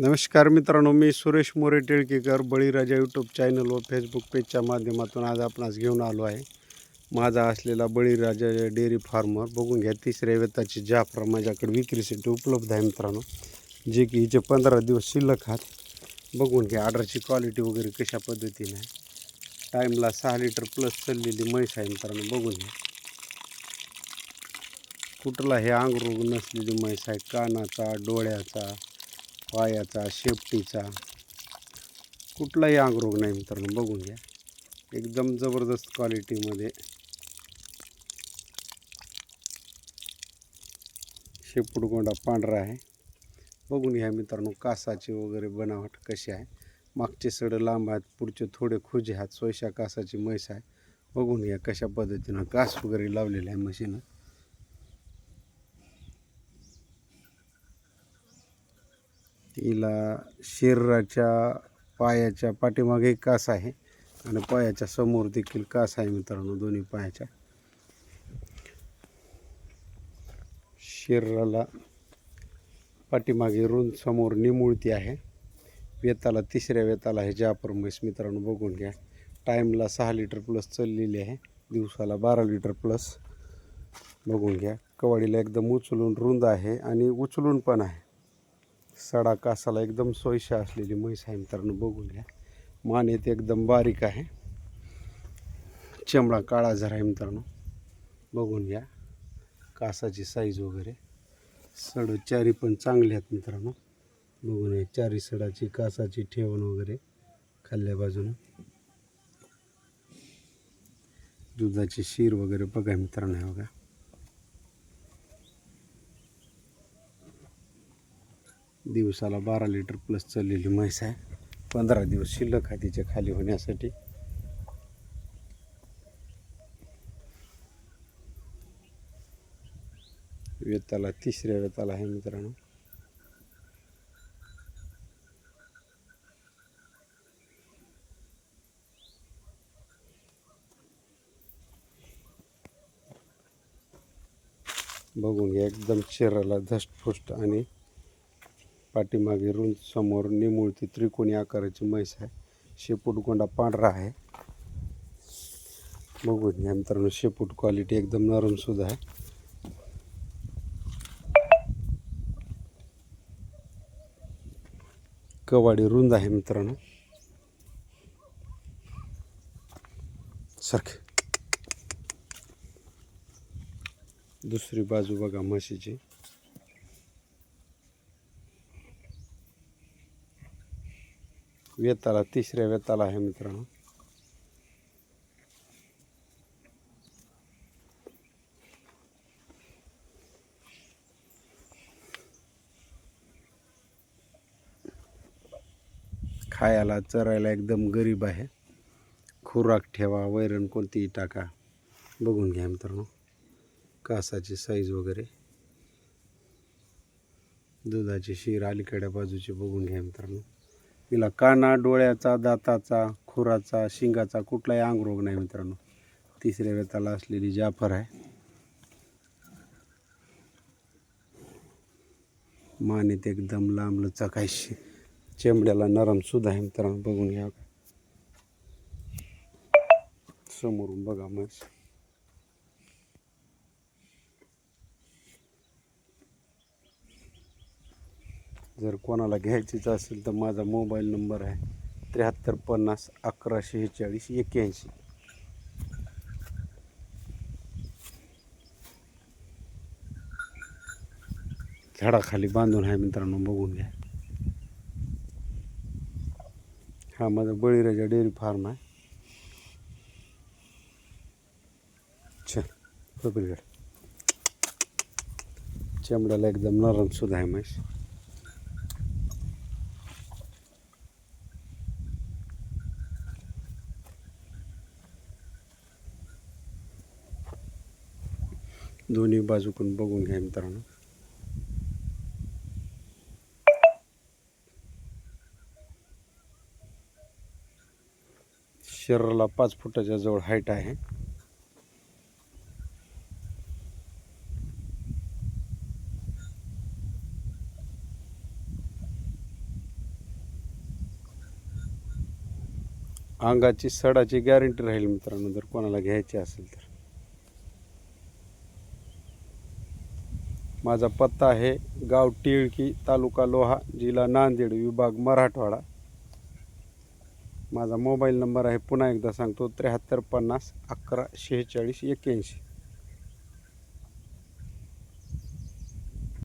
नमस्कार मित्रांनो मी Suresh More Tilakekar Baliraja YouTube channel व फेसबुक पेजच्या माध्यमातून आज आपणास घेऊन आलो आहे. माझा असलेला बळीराजा डेअरी फार्मर बघून घ्या तिसऱ्या वेताची जाफर माझ्याकडे विक्रीसाठी उपलब्ध आहे मित्रांनो. जे की हिचे पंधरा दिवस शिल्लक आहात. बघून घ्या ऑर्डरची क्वालिटी वगैरे कशा पद्धतीने. आहे टाईमला सहा लिटर प्लस चाललेली म्हैस आहे मित्रांनो बघून घ्या. कुठला हे अंगरोग नसलेली म्हैस आहे कानाचा डोळ्याचा. पायाचा शेपटीचा. कुठलाही आगरोग नाही मित्रांनो बघून घ्या. एकदम जबरदस्त क्वालिटीमध्ये शेपूटगोंडा पांढरा आहे. बघून घ्या मित्रांनो कासाची वगैरे बनावट कशी आहे. मागचे सडं लांब आहेत पुढचे थोडे खुजे आहेत सोयशा कासाची म्हैस आहे. बघून घ्या कशा पद्धतीनं कास वगैरे लावलेलं आहे मशीनं. हिला शरीराच्या पायाच्या पाठीमागे कास आहे आणि पायाच्या समोर देखील कास आहे मित्रांनो दोन्ही पायाच्या. शरीराला पाठीमागे रुंद समोर निमुळती आहे. वेताला तिसऱ्या वेताला आहे जापर म्हैस मित्रांनो बघून घ्या. टाईमला सहा लिटर प्लस चाललेली आहे. दिवसाला बारा लिटर प्लस बघून घ्या. कवाडीला एकदम उचलून रुंद आहे आणि उचलून पण आहे. सडा कासाला एकदम सोयशा असलेली म्हैस आहे मित्रांनो बघून घ्या. मानेत एकदम बारीक आहे. चमडा काळा जरा आहे मित्रांनो बघून घ्या. कासाची साईज वगैरे. सड चारी पण चांगले आहेत मित्रांनो. बघून घ्या चारी सडाची कासाची ठेवण वगैरे खाल्ल्या बाजूनं. दुधाची शीर वगैरे बघा मित्रांनो बघा. दिवसाला बारा लिटर प्लस चाललेली म्हैस आहे. पंधरा दिवस शिल्लक आहे तिच्या खाली होण्यासाठी. वेताला तिसऱ्या वेताला आहे मित्रांनो. बघून घ्या एकदम शरीराला धष्टफुष्ट आणि पाठीमागे रुंद समोर निमुळती त्रिकोणी आकाराची म्हैस आहे. शेपूटगोंडा पांढरा आहे. बघून घ्या मित्रांनो शेपूट क्वालिटी एकदम नरम सुद्धा आहे. कवाडी रुंद आहे मित्रांनो. सारखे. दुसरी बाजू बघा म्हशीची. वेताला तिसऱ्या वेताला आहे मित्रांनो. खायला चरायला एकदम गरीब आहे. खुराक ठेवा वैरण कोणतीही टाका. बघून घ्या मित्रांनो कासाची साईज वगैरे. दुधाची शीर अलीकडे बाजूची बघून घ्या मित्रांनो. तिला काना डोळ्याचा दाताचा खुराचा शिंगाचा कुठलाही अंगरोग नाही मित्रांनो. तिसऱ्या वेताला असलेली जाफर आहे. मानेत एकदम लांब लचकायशी चेंबड्याला नरम सुद्धा आहे मित्रांनो बघून घ्या. समोरून बघा मस्त जर कोणाला घ्यायचीच असेल तर माझा मोबाईल नंबर आहे त्र्याहत्तर पन्नास अकरा शेहेचाळीस एक्क्याऐंशी. झाडाखाली बांधून आहे मित्रांनो बघून घ्या. हा माझा बळीराजा डेअरी फार्म आहे. छान पपरीगड चमड्याला एकदम नरम सुद्धा आहे म्हैस दोन्ही बाजूकडून बघून घ्या मित्रांनो. शरीराला पाच फुटाच्या जवळ हाईट आहे. अंगाची सडाची गॅरंटी राहील मित्रांनो जर कोणाला घ्यायची असेल तर. माझा पत्ता आहे गाव टिळकी तालुका लोहा जिल्हा नांदेड विभाग मराठवाडा. माझा मोबाईल नंबर आहे पुन्हा एकदा सांगतो त्र्याहत्तर पन्नास अकरा शेहेचाळीस एक्याऐंशी